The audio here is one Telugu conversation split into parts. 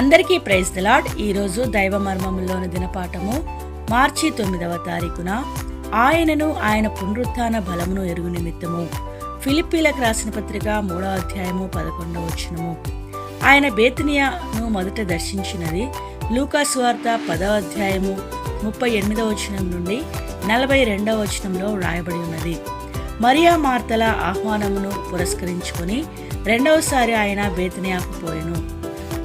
అందరికీ ప్రైజ్ దలాడ్ ఈరోజు దైవ మర్మములోని దినపాఠము మార్చి తొమ్మిదవ తారీఖున. ఆయనను ఆయన పునరుత్న బలమును ఎరుగు నిమిత్తము. ఫిలిప్పీలకు రాసిన పత్రిక మూడవ అధ్యాయము పదకొండవ వచనము. ఆయన బేతనియాను మొదట దర్శించినది లూకాసు వార్త పదవ అధ్యాయము ముప్పై ఎనిమిదవ వచనం నుండి నలభై రెండవ వచనంలో వ్రాయబడి ఉన్నది. మరియా మార్తల ఆహ్వానమును పురస్కరించుకొని రెండవసారి ఆయన బేతనియాకు పోయెను.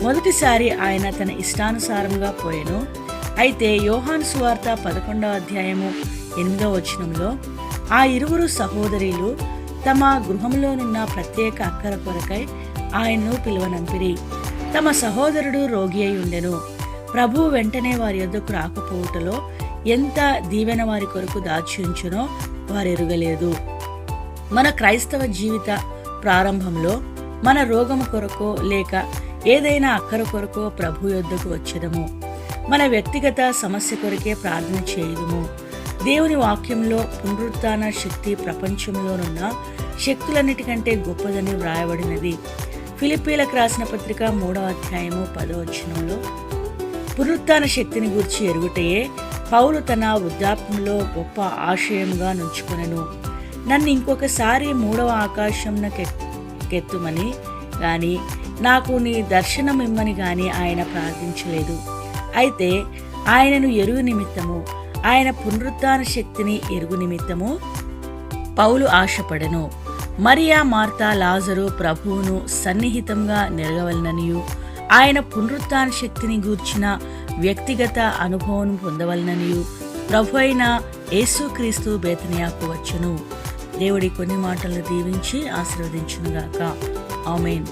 మొదటిసారి ఆయన తన ఇష్టానుసారంగా పోయెను. అయితే యోహాను సువార్త పదకొండవ అధ్యాయము ఎనిమిదవ వచనంలో ఆ ఇరువురు సహోదరులు తమ గృహంలోనున్న ప్రత్యేక అక్కర కొరకై ఆయన్ను పిలువనంపిరి. తమ సహోదరుడు రోగి అయి ఉండెను. ప్రభు వెంటనే వారి యొద్దకు రాకపోవుటలో ఎంత దీవెన వారి కొరకు దాచి ఉంచునో వారు ఎరుగలేదు మన క్రైస్తవ జీవిత ప్రారంభంలో మన రోగము కొరకో లేక ఏదైనా అక్కర కొరకో ప్రభు యొద్దకు వచ్చేదము. మన వ్యక్తిగత సమస్య కొరకే ప్రార్థన చేయుదుము. దేవుని వాక్యంలో పునరుత్థాన శక్తి ప్రపంచంలోనున్న శక్తులన్నిటికంటే గొప్పదని వ్రాయబడినది. ఫిలిపీలకు రాసిన పత్రిక మూడవ అధ్యాయము పదవచనంలో పునరుత్న శక్తిని గూర్చి ఎరుగుటయే పౌలు తన వృద్ధాప్యంలో గొప్ప ఆశయంగా నుంచుకునను. నన్ను ఇంకొకసారి మూడవ ఆకాశంన కెత్తుమని కానీ నాకు నీ దర్శనం ఇమ్మని గాని ఆయన ప్రార్థించలేదు. అయితే ఆయనను ఎరుగు నిమిత్తము ఆయన పునరుద్ధాన శక్తిని ఎరుగు నిమిత్తము పౌలు ఆశపడను. మరియా మార్తా లాజరు ప్రభువును సన్నిహితంగా నెరగవలననియు ఆయన పునరుద్ధాన శక్తిని గూర్చిన వ్యక్తిగత అనుభవం పొందవలననియు ప్రభు అయిన యేసుక్రీస్తు బేతనియాకు వచ్చును. దేవుడి కొన్ని మాటలు దీవించి ఆశీర్వదించునుగాక. ఆమెన్.